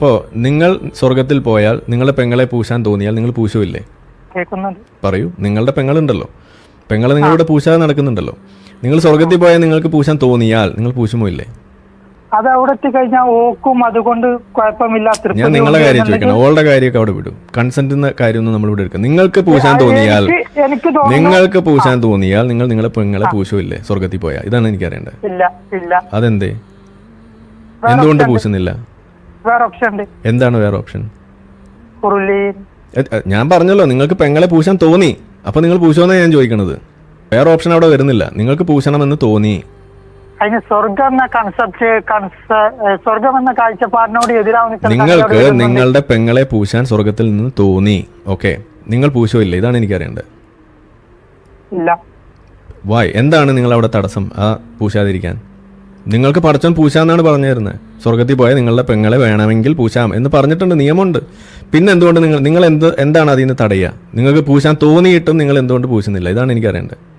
അപ്പോൾ നിങ്ങൾ സ്വർഗത്തിൽ പോയാൽ നിങ്ങളുടെ പെങ്ങളെ പൂശാൻ തോന്നിയാൽ നിങ്ങൾ പൂശുമില്ലേ കേൾക്കുന്നുണ്ട്. പറയൂ. നിങ്ങളുടെ പെങ്ങളുണ്ടല്ലോ. പെങ്ങളെ നിങ്ങളുടെ പൂശാതെ നടക്കുന്നുണ്ടല്ലോ. നിങ്ങൾ സ്വർഗത്തിൽ പോയാൽ നിങ്ങൾക്ക് പൂശാൻ തോന്നിയാൽ നിങ്ങൾ പൂശുമോ ഇല്ലേ അത് അവിടെ എത്തിക്കഴിഞ്ഞാൽ ഓക്കും അതുകൊണ്ട് കുഴപ്പമില്ല ഞാൻ നിങ്ങളെ കാര്യം ചോദിക്കണം. ഓളുടെ കാര്യമൊക്കെ അവിടെ വിടും. കൺസെന്റ് കാര്യമൊന്നും നമ്മൾ ഇവിടെ എടുക്കാം നിങ്ങൾക്ക് പൂശാൻ തോന്നിയാൽ നിങ്ങൾക്ക് പൂശാൻ തോന്നിയാൽ നിങ്ങൾ നിങ്ങളെ പെങ്ങളെ പൂശുമില്ലേ സ്വർഗത്തിൽ പോയാൽ. ഇതാണ് എനിക്ക് അറിയേണ്ടത് ഇല്ല ഇല്ല. അതെന്തേ? എന്തുകൊണ്ട് പൂശുന്നില്ല? വേറെ ഓപ്ഷൻ ഉണ്ട്. എന്താണ് വേറെ ഓപ്ഷൻ ഞാൻ പറഞ്ഞല്ലോ നിങ്ങൾക്ക് പെങ്ങളെ പൂശാൻ തോന്നി. അപ്പൊ നിങ്ങൾ പൂശോന്നാ ഞാൻ ചോദിക്കണത്. വേറെ ഓപ്ഷൻ അവിടെ വരുന്നില്ല. നിങ്ങൾക്ക് പൂശണമെന്ന് തോന്നി. അതിന് സ്വർഗം എന്ന കൺസെപ്റ്റ് സ്വർഗം എന്ന കാഴ്ചപ്പാടിനോട് എതിരാവുന്ന ചില നിങ്ങൾക്ക്. നിങ്ങളുടെ പെങ്ങളെ പൂശാൻ സ്വർഗത്തിൽ നിന്ന് തോന്നി. ഓക്കെ. നിങ്ങൾ പൂശോ ഇല്ല? ഇതാണ് എനിക്കറിയേണ്ടത് ഇല്ല. വായ് എന്താണ് നിങ്ങൾ അവിടെ തടസ്സം? ആ പൂശാതിരിക്കാൻ. നിങ്ങൾക്ക് പടച്ചോൻ പൂശാന്നാണ് പറഞ്ഞു തരുന്നത് സ്വർഗത്തിൽ പോയാൽ നിങ്ങളുടെ പെങ്ങളെ വേണമെങ്കിൽ പൂശാം എന്ന് പറഞ്ഞിട്ടുണ്ട്. നിയമമുണ്ട്. പിന്നെ എന്തുകൊണ്ട് നിങ്ങൾ നിങ്ങൾ എന്ത് എന്താണ് അതിൽ നിന്ന് തടയുക? നിങ്ങൾക്ക് പൂശാൻ തോന്നിയിട്ടും നിങ്ങൾ എന്തുകൊണ്ട് പൂശുന്നില്ല? ഇതാണ് എനിക്കറിയേണ്ടത്